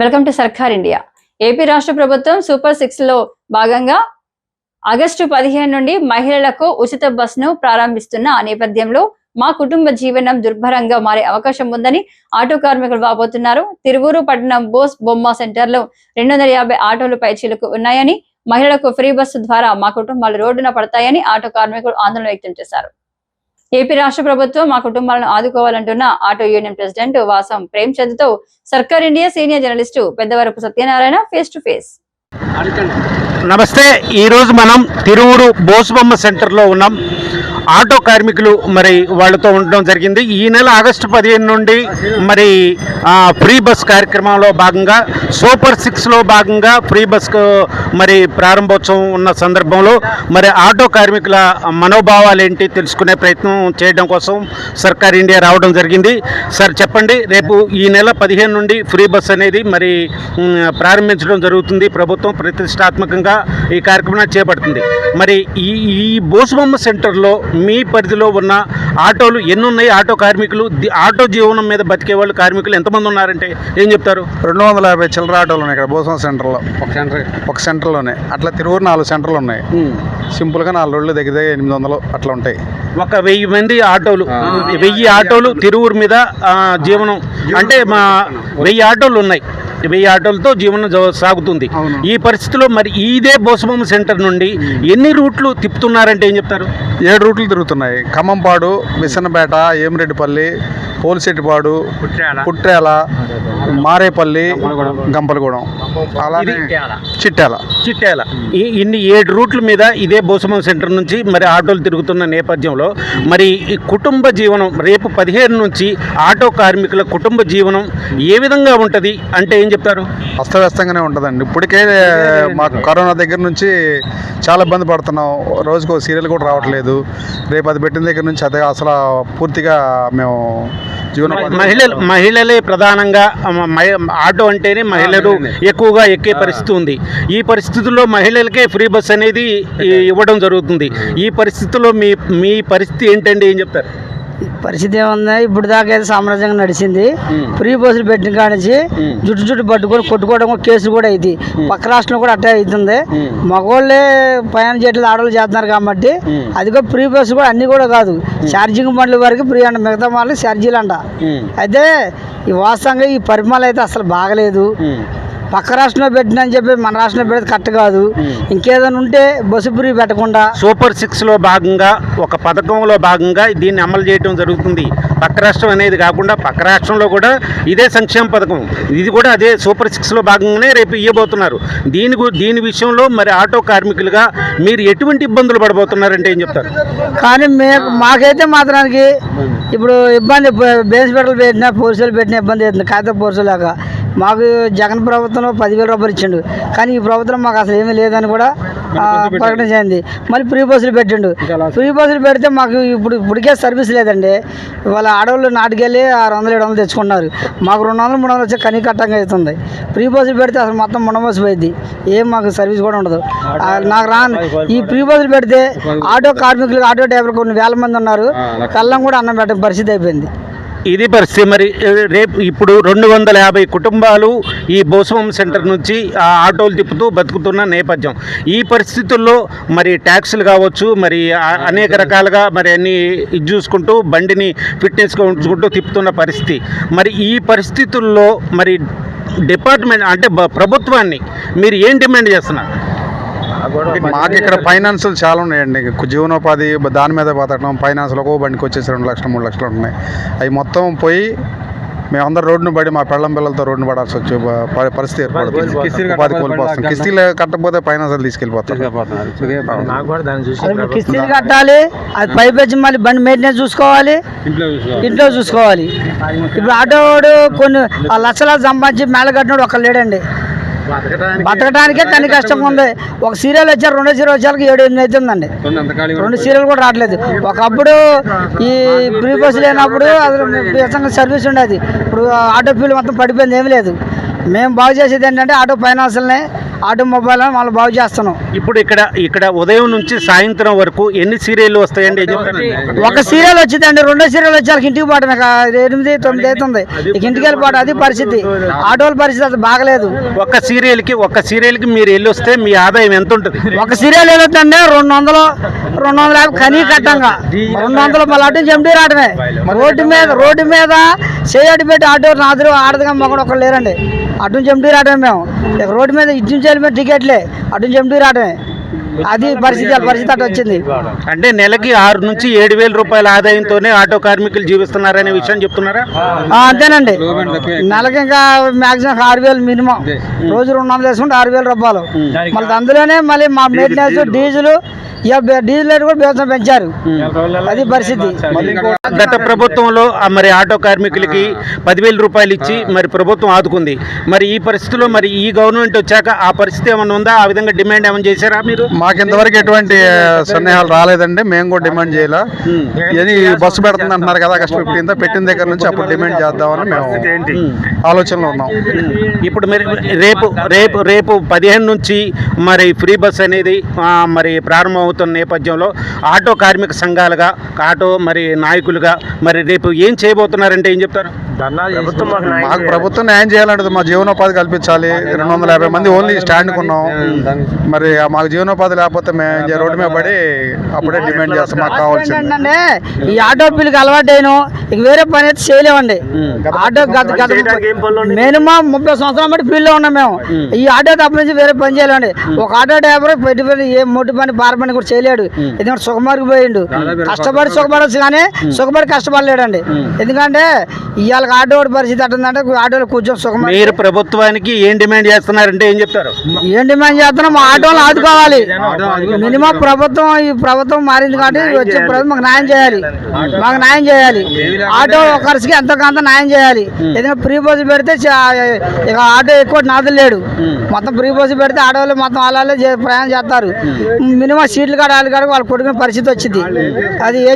Welcome to Sarkar India. AP రాష్ట్ర ప్రభుత్వం super సిక్స్లో భాగంగా ఆగస్టు పదిహేను నుండి మహిళలకు ఉచిత బస్సును ప్రారంభిస్తున్న నేపథ్యంలో మా కుటుంబ జీవనం దుర్భరంగా మారే అవకాశం ఉందని ఆటో కార్మికులు వాపోతున్నారు. తిరువూరు పట్టణం బోస్ బొమ్మ సెంటర్లో రెండు వందల యాభై ఆటోలు పైచీలకు ఉన్నాయని మహిళలకు ఫ్రీ బస్సు ద్వారా మా కుటుంబాలు రోడ్డున పడతాయని ఆటో కార్మికులు ఆందోళన వ్యక్తం చేశారు. ఏపీ రాష్ట్ర ప్రభుత్వం మా కుటుంబాలను ఆదుకోవాలంటున్న auto union president Vasam ప్రేమ్చంద్తో Sarkar India senior journalist Peddavarapu Satyanarayana face to face నమస్తే ఈరోజు మనం తిరువురు బోసుబొమ్మ సెంటర్లో ఉన్నాం. ఆటో కార్మికులు మరి వాళ్ళతో ఉండడం జరిగింది. ఈ నెల ఆగస్టు పదిహేను నుండి మరి ఫ్రీ బస్ కార్యక్రమంలో భాగంగా సూపర్ సిక్స్లో భాగంగా ఫ్రీ బస్ మరి ప్రారంభోత్సవం ఉన్న సందర్భంలో మరి ఆటో కార్మికుల మనోభావాలు ఏంటి తెలుసుకునే ప్రయత్నం చేయడం కోసం సర్కార్ ఇండియా రావడం జరిగింది. సార్ చెప్పండి రేపు ఈ నెల పదిహేను నుండి ఫ్రీ బస్ అనేది మరి ప్రారంభించడం జరుగుతుంది. ప్రభుత్వం ప్రతిష్టాత్మకంగా ఈ కార్యక్రమాన్ని చేపడుతుంది. మరి ఈ ఈ బోసుబొమ్మ సెంటర్లో మీ పరిధిలో ఉన్న ఆటోలు ఎన్ని ఉన్నాయి ఆటో కార్మికులు ఆటో జీవనం మీద బతికే వాళ్ళు కార్మికులు ఎంతమంది ఉన్నారంటే ఏం చెప్తారు? రెండు వందల యాభై చిల్లర ఆటోలు ఉన్నాయి ఇక్కడ భూసం సెంటర్లో. ఒక సెంటర్. ఒక సెంటర్లోనే. అట్లా తిరువురు నాలుగు సెంటర్లు ఉన్నాయి. సింపుల్గా నాలుగు రోజులు దగ్గర దగ్గర ఎనిమిది వందలు అట్లా ఉంటాయి. ఒక వెయ్యి మంది ఆటోలు. వెయ్యి ఆటోలు తిరువురు మీద జీవనం. అంటే మా వెయ్యి ఆటోలు ఉన్నాయి. వెయ్యి ఆటోలతో జీవనం సాగుతుంది. ఈ పరిస్థితిలో మరి ఇదే బోసబొమ్మ సెంటర్ నుండి ఎన్ని రూట్లు తిప్పుతున్నారంటే ఏం చెప్తారు? ఏడు రూట్లు తిరుగుతున్నాయి. ఖమ్మంపాడు విసన్నపేట ఏమిరెడ్డిపల్లి పోలిశెట్టిపాడు పుట్రేల మారేపల్లి గంపలగూడెం. అలానే చిట్యాల. చిట్యాల. ఈ ఇన్ని ఏడు రూట్ల మీద ఇదే బోసమం సెంటర్ నుంచి మరి ఆటోలు తిరుగుతున్న నేపథ్యంలో మరి ఈ కుటుంబ జీవనం రేపు పదిహేను నుంచి ఆటో కార్మికుల కుటుంబ జీవనం ఏ విధంగా ఉంటుంది? అంటే ఏం చెప్తారు? అస్తవ్యస్తంగానే ఉంటుందండి. ఇప్పటికే మాకు కరోనా దగ్గర నుంచి చాలా ఇబ్బంది పడుతున్నాం. రోజుకో సీరియల్ కూడా రావట్లేదు. రేపు అది పెట్టిన దగ్గర నుంచి అదే అసలు పూర్తిగా మేము మహిళలు మహిళలే ప్రధానంగా ఆటో అంటేనే మహిళలు ఎక్కువగా ఎక్కే పరిస్థితి ఉంది. ఈ పరిస్థితుల్లో మహిళలకే ఫ్రీ బస్ అనేది ఇవ్వడం జరుగుతుంది. ఈ పరిస్థితుల్లో మీ మీ పరిస్థితి ఏంటండి? ఏం చెప్తారు? పరిస్థితి ఏముంది? ఇప్పుడు దాకా అయితే సామ్రాజ్యంగా నడిచింది. ఫ్రీ బస్సులు పెట్టిన కాడ నుంచి మ్మ్. జుట్టు జుట్టు పట్టుకొని కొట్టుకోవడం కూడా కేసులు కూడా అయింది. పక్క రాష్ట్రంలో కూడా అట్టే అవుతుంది. మగవాళ్ళే ప్రయాణం చేయట్లేదు ఆడవాళ్ళు చేస్తున్నారు కాబట్టి మ్మ్. అదిగో ఫ్రీ బస్సు కూడా అన్ని కూడా కాదు. ఛార్జింగ్ బండ్ల వరకు ఫ్రీ అంట. మిగతా వాళ్ళు ఛార్జీలు అంట. అయితే ఈ వాస్తవంగా ఈ పరిమాణాలు అయితే అసలు బాగలేదు. పక్క రాష్ట్రంలో పెట్టిన అని చెప్పి మన రాష్ట్రంలో పెడితే కరెక్ట్ కాదు. ఇంకేదైనా ఉంటే బస్సు ఫ్రీ పెట్టకుండా సూపర్ సిక్స్లో భాగంగా ఒక పథకంలో భాగంగా దీన్ని అమలు చేయడం జరుగుతుంది. పక్క రాష్ట్రం అనేది కాకుండా పక్క రాష్ట్రంలో కూడా ఇదే సంక్షేమ పథకం. ఇది కూడా అదే సూపర్ సిక్స్లో భాగంగానే రేపు ఇవ్వబోతున్నారు దీని దీని విషయంలో మరి ఆటో కార్మికులుగా మీరు ఎటువంటి ఇబ్బందులు పడబోతున్నారంటే ఏం చెప్తారు? కానీ మే మాకైతే మాత్రానికి ఇప్పుడు ఇబ్బంది బేస్ పెట్టలు పెట్టినా పోలీసులు పెట్టిన ఇబ్బంది అవుతుంది. కాగితం పోలీసులు లేక మాకు జగన్ ప్రభుత్వంలో పదివేల రూపాయలు ఇచ్చిండు. కానీ ఈ ప్రభుత్వం మాకు అసలు ఏమీ లేదని కూడా ప్రకటన చేయండి. మళ్ళీ ఫ్రీ బస్సులు పెట్టిండు. ఫ్రీ బస్సులు పెడితే మాకు ఇప్పుడు ఇప్పటికే సర్వీస్ లేదండి. వాళ్ళ ఆడవాళ్ళు నాటికెళ్ళి ఆరు వందలు ఏడు వందలు తెచ్చుకున్నారు. మాకు రెండు వందలు మూడు వందలు వచ్చే కనీ కట్టంగా అవుతుంది. ఫ్రీ బస్సులు పెడితే అసలు మొత్తం మునబస్ పోయింది ఏం మాకు సర్వీస్ కూడా ఉండదు. నాకు రా ఈ ఫ్రీ బస్సులు పెడితే ఆటో కార్మికులు ఆటో డ్రైవర్లు కొన్ని వేల మంది ఉన్నారు. కళ్ళం కూడా అన్నం పెట్టే పరిస్థితి అయిపోయింది. ఇది పరిస్థితి. మరి రేపు ఇప్పుడు రెండు వందల యాభై కుటుంబాలు ఈ బోసవం సెంటర్ నుంచి ఆ ఆటోలు తిప్పుతూ బతుకుతున్న నేపథ్యం. ఈ పరిస్థితుల్లో మరి ట్యాక్సులు కావచ్చు మరి అనేక రకాలుగా మరి అన్ని ఇది చూసుకుంటూ బండిని ఫిట్నెస్గా ఉంచుకుంటూ తిప్పుతున్న పరిస్థితి. మరి ఈ పరిస్థితుల్లో మరి డిపార్ట్మెంట్ అంటే ప్రభుత్వాన్ని మీరు ఏం డిమాండ్ చేస్తున్నారు? మాకు ఇక్కడ ఫైనాన్సులు చాలా ఉన్నాయండి. జీవనోపాధి దాని మీద బతకడం ఫైనాన్సులు ఒక్కో బండికి వచ్చేసి రెండు లక్షలు మూడు లక్షలు ఉన్నాయి అవి మొత్తం పోయి మేమందరం రోడ్డును పడి మా పెళ్ళం పిల్లలతో రోడ్డును పడాల్సి వచ్చే పరిస్థితి ఏర్పడుతుంది. ఉపాధి కోల్పోతాం కిస్తీలు కట్టకపోతే ఫైనాన్సులు తీసుకెళ్ళిపోతాం కిస్తీలు కట్టాలి అది పైపు వచ్చి మళ్ళీ బండి మెయింటెనెన్స్ చూసుకోవాలి ఇంట్లో చూసుకోవాలి. ఇప్పుడు ఆటో వాడు కొన్ని ఆ లక్షలాలు సంపాదించి మేళ కట్టినాడు ఒక్క లేడండి. బతకడానికే కని కష్టంగా ఉంది. ఒక సీరియల్ వచ్చారు రెండో సీరియల్ వచ్చాక ఏడు ఎనిమిది అవుతుందండి రెండు సీరియల్ కూడా రావట్లేదు. ఒకప్పుడు ఈ ఫ్రీ బస్సు లేనప్పుడు అసలు సర్వీస్ ఉండేది. ఇప్పుడు ఆటో ఫీల్డ్ మొత్తం పడిపోయింది ఏమీ లేదు. మేము బాగు చేసేది ఏంటంటే ఆటో ఫైనాన్స్ని ఆటోమొబైల్ అని మళ్ళీ బాగు చేస్తున్నాం. ఇప్పుడు ఇక్కడ ఇక్కడ ఉదయం నుంచి సాయంత్రం వరకు ఎన్ని సీరియళ్ళు వస్తాయండి? ఒక సీరియల్ వచ్చిందండి రెండో సీరియల్ వచ్చి ఇంటికి ఇక ఎనిమిది తొమ్మిది అవుతుంది. ఇక ఇంటికి వెళ్ళిపోవడం అది పరిస్థితి. ఆటోల పరిస్థితి అది బాగలేదు. ఒక్క సీరియల్కి ఒక్క సీరియల్కి మీరు వెళ్ళి వస్తే మీ ఆదాయం ఎంత ఉంటుంది? ఒక సీరియల్ ఏదవుతుందంటే రెండు వందలు రెండు వందల యాభై కనీ కట్టంగా. రెండు వందలు మళ్ళీ అటు రావడమే రోడ్డు మీద రోడ్డు మీద చేయటి పెట్టి ఆటో నాదురు ఆడదుగా మొక్కడు ఒకళ్ళు లేరండి. అటు చెండి రావడమే మేము రోడ్డు మీద ఇటు నుంచి వెళ్ళిపోయి టికెట్లే అటు చెండి రావడమే అది పరిస్థితి పరిస్థితి అటు వచ్చింది. అంటే నెలకి ఆరు నుంచి ఏడు వేల రూపాయల ఆదాయంతోనే ఆటో కార్మికులు జీవిస్తున్నారనే విషయం చెప్తున్నారా? అంతేనండి. నెలకి ఇంకా మాక్సిమం ఆరు వేలు మినిమం. రోజు రెండు వందలు వేసుకుంటే ఆరు వేల రూపాయలు. మళ్ళీ అందులోనే మళ్ళీ మా మెయింటెనెన్స్ డీజిల్. డీజిల్ రేటు కూడా బేసం పెంచారు. అది పరిస్థితి. గత ప్రభుత్వంలో మరి ఆటో కార్మికులకి పదివేల రూపాయలు ఇచ్చి మరి ప్రభుత్వం ఆదుకుంది. మరి ఈ పరిస్థితిలో మరి ఈ గవర్నమెంట్ వచ్చాక ఆ పరిస్థితి ఏమైనా ఉందా? ఆ విధంగా డిమాండ్ ఏమైనా చేశారా మీరు? మాకు ఇంతవరకు ఎటువంటి సందేహాలు రాలేదండి. మేము కూడా డిమాండ్ చేయాల. ఇది బస్సు పెడుతుంది అంటున్నారు కదా ఆగస్ట్ ఫిఫ్టీన్త్. పెట్టిన దగ్గర నుంచి అప్పుడు డిమాండ్ చేద్దామని మేము ఆలోచనలో ఉన్నాం. ఇప్పుడు మరి రేపు రేపు రేపు పదిహేను నుంచి మరి ఫ్రీ బస్ అనేది మరి ప్రారంభమవుతున్న నేపథ్యంలో ఆటో కార్మిక సంఘాలుగా ఆటో మరి నాయకులుగా మరి రేపు ఏం చేయబోతున్నారంటే ఏం చెప్తారు? మాకు ప్రభుత్వం న్యాయం చేయాలంటే మా జీవనోపాధి కల్పించాలి. రెండు వందల యాభై మంది ఓన్లీ స్టాండ్ కొన్నాం. మరి మాకు జీవనోపాధి లేకపోతే మేము రోడ్డు మీద పడి అప్పుడే డిమాండ్ చేస్తాం. మాకు కావాల్సింది. ఈ ఆటో పిల్లకి అలవాటు అయిన. ఇక వేరే పని అయితే చేయలేమండి. ఆటో గత గత మినిమం ముప్పై సంవత్సరాల బట్టి ఫీల్డ్ ఉన్నాం మేము. ఈ ఆటో తప్ప నుంచి వేరే పని చేయలేమండి. ఒక ఆటో డ్రైవర్ పెట్టి పెట్టి ఏ మొట్టి పని పార పని కూడా చేయలేడు. ఎందుకంటే సుఖమారికి పోయిండు కష్టపడి సుఖపడచ్చు కానీ సుఖపడి కష్టపడలేడండి. ఎందుకంటే ఇవాళ ఆటో పరిస్థితి అట్టుందంటే ఆటోలో కూర్చొని సుఖమా మీరు ప్రభుత్వానికి ఏం డిమాండ్ చేస్తున్నారంటే ఏం చెప్తారు? ఏం డిమాండ్ చేస్తున్నాం? మా ఆటోలు ఆదుకోవాలి. మినిమం ప్రభుత్వం ఈ ప్రభుత్వం మారింది కాబట్టి వచ్చే ప్రభుత్వం మాకు న్యాయం చేయాలి. మాకు న్యాయం చేయాలి. ఆటో ఒకరికి ఎంతో కొంత న్యాయం చేయాలి. ఏదైనా ఫ్రీ బస్సు పెడితే ఇక ఆటో ఎక్కువ నాదులు లేడు. మొత్తం ఫ్రీ బస్సు పెడితే ఆటోలు మొత్తం వాళ్ళే ప్రయాణం చేస్తారు. మినిమం సీట్లు కాడ వాళ్ళు కాడ వాళ్ళు కొట్టుకునే పరిస్థితి వచ్చింది. అది ఏ